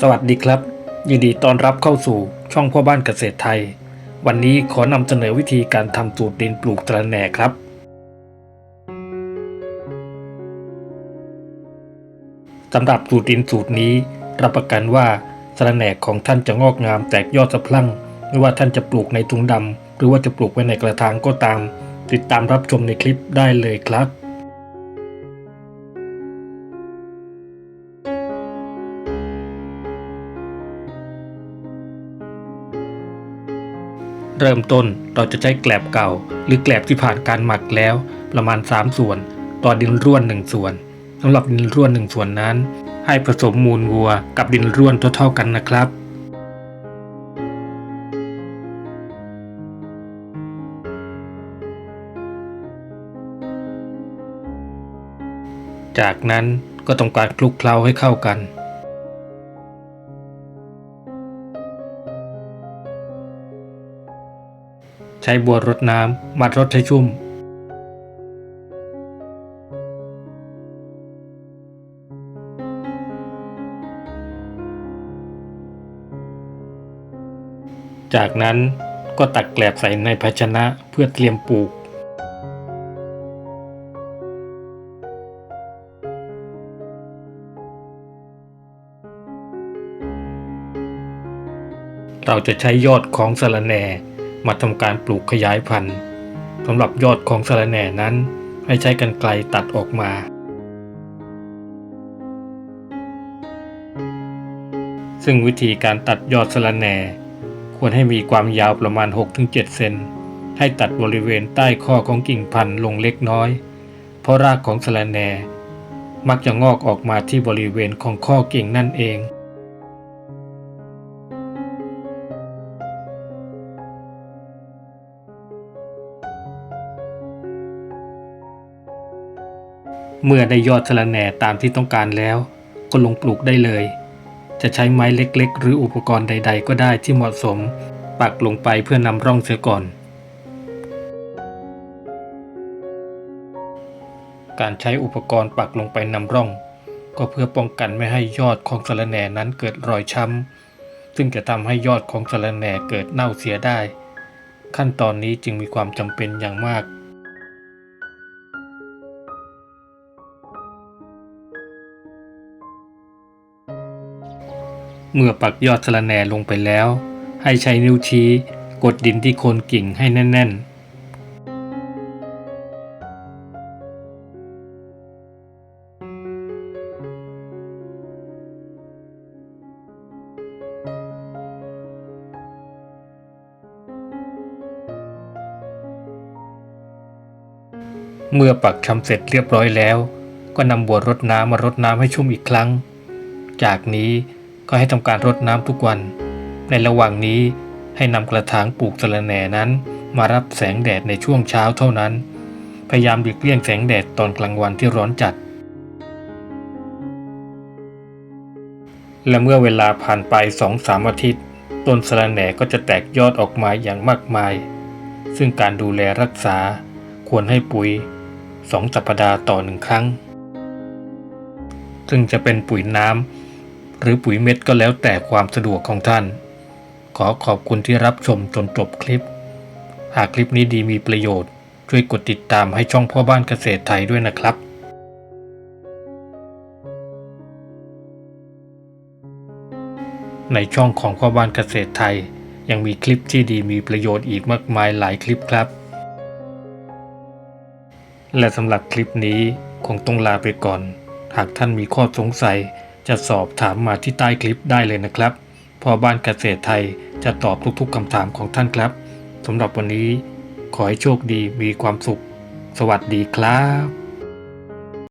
สวัสดีครับ ยินดีต้อนรับเข้าสู่ช่องพ่อบ้านเกษตรไทย วันนี้ขอนำเสนอวิธีการทำสูตรดินปลูกตระแหน่ครับ สำหรับสูตรดินสูตรนี้ รับประกันว่าสระแหน่ของท่านจะงอกงามแตกยอดสะพรั่ง ไม่ว่าท่านจะปลูกในถุงดำหรือว่าจะปลูกไว้ในกระถางก็ตาม ติดตามรับชมในคลิปได้เลยครับ เริ่มต้นเราจะใช้แกลบเก่า หรือแกลบที่ผ่านการหมักแล้ว ประมาณ 3 ส่วน ต่อดินร่วน 1 ส่วนสำหรับดินร่วน 1 ส่วนนั้น ให้ผสมมูลวัวกับดินร่วนเท่าๆกันนะครับจากนั้นก็ต้องการคลุกเคล้าให้เข้ากัน ใช้บัวรดน้ำมัดรดให้ชุ่ม จากนั้นก็ตักแกลบใส่ในภาชนะเพื่อเตรียมปลูกเราจะใช้ยอดของสะระแหน่ มาทำการปลูกขยายพันธุ์สำหรับยอดของสะระแหน่นั้นให้ใช้กันไกลตัดออกมา ซึ่งวิธีการตัดยอดสะระแหน่ ควรให้มีความยาวประมาณ 6-7 เซนให้ตัดบริเวณใต้ข้อของกิ่งพันธุ์ลงเล็กน้อย เพราะรากของสะระแหน่ มักจะงอกออกมาที่บริเวณของข้อกิ่งนั่นเอง เมื่อได้ยอดสะระแหน่ตามที่ต้องการแล้ว ก็ลงปลูกได้เลย จะใช้ไม้เล็กๆ หรืออุปกรณ์ใด ๆ ก็ได้ที่เหมาะสม ปักลงไปเพื่อนำร่องเสียก่อน การใช้อุปกรณ์ปักลงไปนำร่อง ก็เพื่อป้องกันไม่ให้ยอดของสะระแหน่นั้นเกิดรอยช้ำซึ่งจะทำให้ยอดของสะระแหน่เกิดเน่าเสียได้ ขั้นตอนนี้จึงมีความจำเป็นอย่างมาก เมื่อปักยอดสะระแหน่ลงไปแล้ว ให้ใช้นิ้วชี้กดดินที่โคนกิ่งให้แน่น ๆเมื่อปักชำเสร็จเรียบร้อยแล้ว ก็นำบัวรดน้ำมารดน้ำให้ชุ่มอีกครั้ง จากนี้ ก็ให้ทำการรดน้ำทุกวัน ในระหว่างนี้ให้นำกระถางปลูกสะระแหน่นั้น มารับแสงแดดในช่วงเช้าเท่านั้น พยายามหลีกเลี่ยงแสงแดดตอนกลางวันที่ร้อนจัด และเมื่อเวลาผ่านไปสองสามอาทิตย์ ต้นสะระแหน่ก็จะแตกยอดออกมาอย่างมากมาย ซึ่งการดูแลรักษาควรให้ปุ๋ยสองสัปดาห์ต่อหนึ่งครั้ง ซึ่งจะเป็นปุ๋ยน้ำ หรือปุ๋ยเม็ดก็แล้วแต่ความสะดวกของท่าน ขอขอบคุณที่รับชมจนจบคลิป หากคลิปนี้ดีมีประโยชน์ ช่วยกดติดตามให้ช่องพ่อบ้านเกษตรไทยด้วยนะครับในช่องของพ่อบ้านเกษตรไทย ยังมีคลิปที่ดีมีประโยชน์อีกมากมายหลายคลิปครับ และสำหรับคลิปนี้คงต้องลาไปก่อน หากท่านมีข้อสงสัย จะสอบถามมาที่ใต้คลิปได้เลยนะครับ พอบ้านเกษตรไทยจะตอบทุกๆคำถามของท่านครับสำหรับวันนี้ขอให้โชคดีมีความสุข สวัสดีครับ